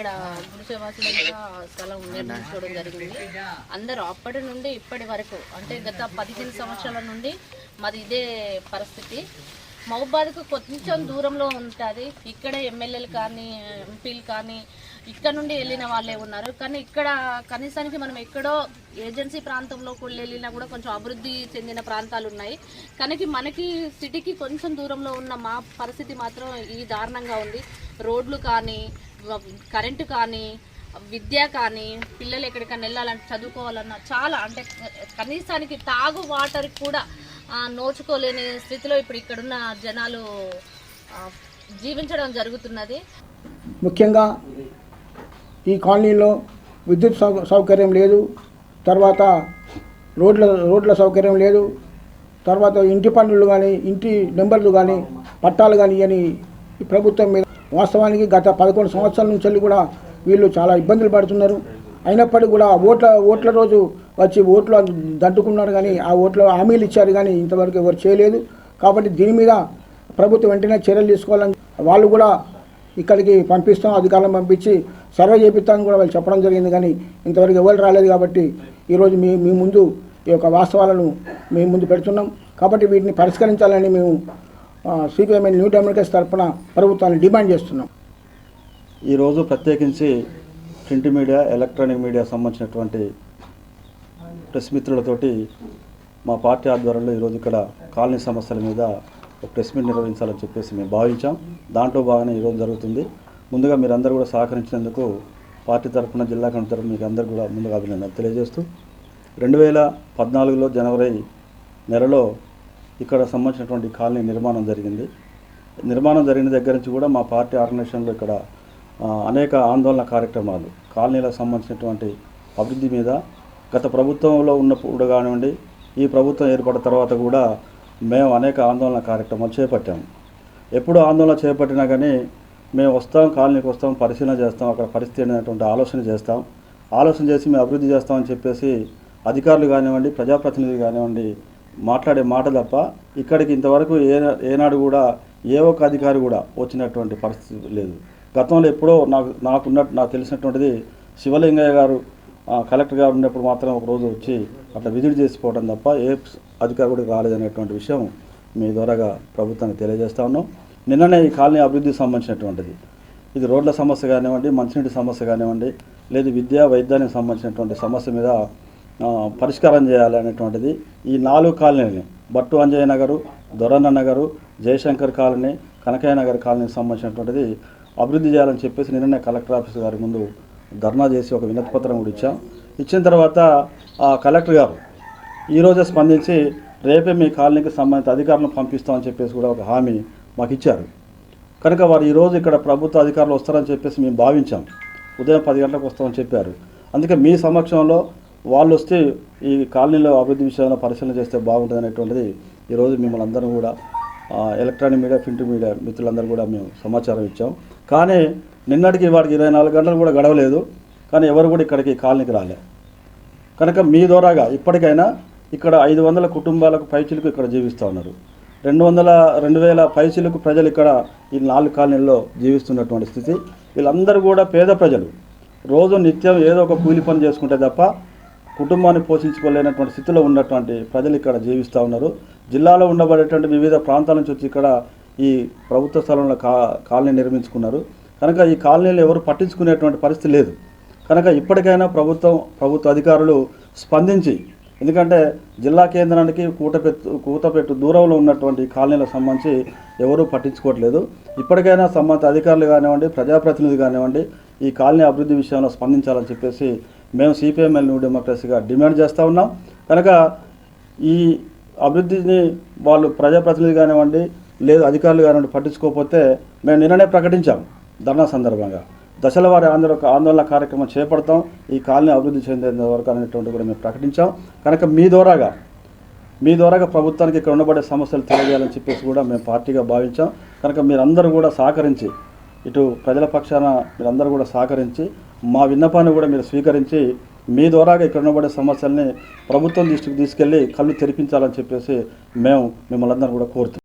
ఇక్కడ గుడిసెవాసులుగా స్థలం నిర్మించుకోవడం జరిగింది. అందరూ అప్పటి నుండి ఇప్పటి వరకు అంటే గత పదిహేను సంవత్సరాల నుండి మాది ఇదే పరిస్థితి. మహబాద్కు కొంచెం దూరంలో ఉంటుంది. ఇక్కడ ఎమ్మెల్యేలు కానీ ఎంపీలు కానీ ఇక్కడ నుండి వెళ్ళిన వాళ్ళే ఉన్నారు. కానీ ఇక్కడ కనీసానికి మనం ఎక్కడో ఏజెన్సీ ప్రాంతంలో కూడా వెళ్ళినా కూడా కొంచెం అభివృద్ధి చెందిన ప్రాంతాలు ఉన్నాయి. కానీ మనకి సిటీకి కొంచెం దూరంలో ఉన్న మా పరిస్థితి మాత్రం ఈ దారుణంగా ఉంది. రోడ్లు కానీ కరెంటు కానీ విద్య కానీ పిల్లలు ఎక్కడికైనా వెళ్ళాలంటే చదువుకోవాలన్నా చాలా అంటే కనీసానికి తాగు వాటర్ కూడా నోచుకోలేని స్థితిలో ఇప్పుడు ఇక్కడున్న జనాలు జీవించడం జరుగుతున్నది. ముఖ్యంగా ఈ కాలనీలో విద్యుత్ సౌ సౌకర్యం లేదు. తర్వాత రోడ్ల రోడ్ల సౌకర్యం లేదు. తర్వాత ఇంటి పనులు కానీ ఇంటి నెంబర్లు కానీ పట్టాలు కానీ అని ప్రభుత్వం మీద వాస్తవానికి గత పదకొండు సంవత్సరాల నుంచి వెళ్ళి కూడా వీళ్ళు చాలా ఇబ్బందులు పడుతున్నారు. అయినప్పటికీ కూడా ఓట్ల ఓట్ల రోజు వచ్చి ఓట్లు దండుకున్నారు కానీ ఆ ఓట్ల హామీలు ఇచ్చారు కానీ ఇంతవరకు ఎవరు చేయలేదు. కాబట్టి దీని మీద ప్రభుత్వం వెంటనే చర్యలు తీసుకోవాలని వాళ్ళు కూడా ఇక్కడికి పంపిస్తాం అధికారులను పంపించి సర్వే చేపిస్తామని కూడా వాళ్ళు చెప్పడం జరిగింది కానీ ఇంతవరకు ఎవరు రాలేదు కాబట్టి ఈరోజు మీ మీ ముందు ఈ యొక్క వాస్తవాలను మీ ముందు పెడుతున్నాం. కాబట్టి వీటిని పరిష్కరించాలని మేము సిపిఎంఎల్ న్యూ డెమోక్రసీ తరఫున ప్రభుత్వాన్ని డిమాండ్ చేస్తున్నాం. ఈరోజు ప్రత్యేకించి ప్రింట్ మీడియా ఎలక్ట్రానిక్ మీడియా సంబంధించినటువంటి ప్రెస్ మిత్రులతోటి మా పార్టీ ఆధ్వర్యంలో ఈరోజు ఇక్కడ కాలనీ సమస్యల మీద ఒక ప్రెస్ మీట్ నిర్వహించాలని చెప్పేసి మేము భావించాం. దాంట్లో భాగంగా ఈరోజు జరుగుతుంది. ముందుగా మీరందరూ కూడా సహకరించినందుకు పార్టీ తరఫున జిల్లా కమిటీ తరఫున మీకు అందరూ కూడా ముందుగా అభినందనలు తెలియజేస్తూ రెండు వేల పద్నాలుగులో జనవరి నెలలో ఇక్కడ సంబంధించినటువంటి కాలనీ నిర్మాణం జరిగింది. నిర్మాణం జరిగిన దగ్గర నుంచి కూడా మా పార్టీ ఆర్గనైజేషన్లో ఇక్కడ అనేక ఆందోళన కార్యక్రమాలు కాలనీలకు సంబంధించినటువంటి అభివృద్ధి మీద గత ప్రభుత్వంలో ఉన్నప్పుడు కానివ్వండి ఈ ప్రభుత్వం ఏర్పడిన తర్వాత కూడా మేము అనేక ఆందోళన కార్యక్రమాలు చేపట్టాము. ఎప్పుడు ఆందోళన చేపట్టినా కానీ మేము వస్తాం కాలనీకి వస్తాం పరిశీలన చేస్తాం అక్కడ పరిస్థితి అనేటువంటి ఆలోచన చేస్తాం. ఆలోచన చేసి మేము అభివృద్ధి చేస్తామని చెప్పేసి అధికారులు కానివ్వండి ప్రజాప్రతినిధులు కానివ్వండి మాట్లాడే మాట తప్ప ఇక్కడికి ఇంతవరకు ఏ ఏనాడు కూడా ఏ ఒక్క అధికారి కూడా వచ్చినటువంటి పరిస్థితి లేదు. గతంలో ఎప్పుడో నాకు నాకున్న నాకు తెలిసినటువంటిది శివలింగయ్య గారు కలెక్టర్ గారు ఉన్నప్పుడు మాత్రం ఒక రోజు వచ్చి అట్లా విజిట్ చేసిపోవడం తప్ప ఏ అధికారి కూడా రాలేదనేటువంటి విషయం మీ ద్వారాగా ప్రభుత్వానికి తెలియజేస్తా ఉన్నాం. నిన్ననే ఈ కాలనీ అభివృద్ధికి సంబంధించినటువంటిది. ఇది రోడ్ల సమస్య కానివ్వండి మంచినీటి సమస్య కానివ్వండి లేదు విద్యా వైద్యానికి సంబంధించినటువంటి సమస్య మీద పరిష్కారం చేయాలి అనేటువంటిది ఈ నాలుగు కాలనీలని. బట్టు అంజయ్య నగరు దొరన్న నగరు జయశంకర్ కాలనీ కనకయ్య నగర్ కాలనీకి సంబంధించినటువంటిది అభివృద్ధి చేయాలని చెప్పేసి నిన్ననే కలెక్టర్ ఆఫీస్ గారి ముందు ధర్నా చేసి ఒక వినతి పత్రం కూడా ఇచ్చాం. ఇచ్చిన తర్వాత ఆ కలెక్టర్ గారు ఈరోజే స్పందించి రేపే మీ కాలనీకి సంబంధిత అధికారులను పంపిస్తామని చెప్పేసి కూడా ఒక హామీ మాకు ఇచ్చారు. కనుక వారు ఈరోజు ఇక్కడ ప్రభుత్వ అధికారులు వస్తారని చెప్పేసి మేము భావించాం. ఉదయం పది గంటలకు వస్తామని చెప్పారు. అందుకే మీ సమక్షంలో వాళ్ళు వస్తే ఈ కాలనీలో అభివృద్ధి విషయాలను పరిశీలన చేస్తే బాగుంటుంది అనేటువంటిది ఈరోజు మిమ్మల్ని అందరూ కూడా ఎలక్ట్రానిక్ మీడియా ప్రింట్ మీడియా మిత్రులందరూ కూడా మేము సమాచారం ఇచ్చాం. కానీ నిన్నటికి వాడికి ఇరవై నాలుగు గంటలు కూడా గడవలేదు. కానీ ఎవరు కూడా ఇక్కడికి కాలనీకి రాలే. కనుక మీ ద్వారాగా ఇప్పటికైనా ఇక్కడ ఐదు వందల కుటుంబాలకు పైచిలకు ఇక్కడ జీవిస్తూ ఉన్నారు. రెండు వందల రెండు వేల పైచిలకు ప్రజలు ఇక్కడ ఈ నాలుగు కాలనీల్లో జీవిస్తున్నటువంటి స్థితి. వీళ్ళందరూ కూడా పేద ప్రజలు. రోజు నిత్యం ఏదో ఒక కూలి పని చేసుకుంటే తప్ప కుటుంబాన్ని పోషించుకోలేనటువంటి స్థితిలో ఉన్నటువంటి ప్రజలు ఇక్కడ జీవిస్తూ ఉన్నారు. జిల్లాలో ఉండబడేటువంటి వివిధ ప్రాంతాల నుంచి వచ్చి ఇక్కడ ఈ ప్రభుత్వ స్థలంలో కా కాలనీ నిర్మించుకున్నారు. కనుక ఈ కాలనీలు ఎవరు పట్టించుకునేటువంటి పరిస్థితి లేదు. కనుక ఇప్పటికైనా ప్రభుత్వం ప్రభుత్వ అధికారులు స్పందించి ఎందుకంటే జిల్లా కేంద్రానికి కూటపెట్టు కూతపెట్టు దూరంలో ఉన్నటువంటి కాలనీలకు సంబంధించి ఎవరూ పట్టించుకోవట్లేదు. ఇప్పటికైనా సంబంధిత అధికారులు కానివ్వండి ప్రజాప్రతినిధి కానివ్వండి ఈ కాలనీ అభివృద్ధి విషయంలో స్పందించాలని చెప్పేసి మేము సిపిఎంఎల్ న్యూ డెమోక్రసీగా డిమాండ్ చేస్తూ ఉన్నాం. కనుక ఈ అభివృద్ధిని వాళ్ళు ప్రజాప్రతినిధి కానివ్వండి లేదు అధికారులు కానివ్వండి పట్టించుకోకపోతే మేము నిన్ననే ప్రకటించాం ధర్నా సందర్భంగా. దశల వారి ఆందోళన ఆందోళన కార్యక్రమం చేపడతాం. ఈ కాలనీ అభివృద్ధి చెందేంత వరకు అనేటువంటి కూడా మేము ప్రకటించాం. కనుక మీ ద్వారాగా మీ ద్వారాగా ప్రభుత్వానికి ఇక్కడ ఉండబడే సమస్యలు తెలియజేయాలని చెప్పేసి కూడా మేము పార్టీగా భావించాం. కనుక మీరందరూ కూడా సహకరించి ఇటు ప్రజల పక్షాన మీరందరూ కూడా సహకరించి మా విన్నపాన్ని కూడా మీరు స్వీకరించి మీ ద్వారాగా ఇక్కడ ఉండబడే సమస్యల్ని ప్రభుత్వం దృష్టికి తీసుకెళ్ళి కళ్ళు తెరిపించాలని చెప్పేసి మేము మిమ్మల్ని అందరూ కూడా కోరుతున్నాం.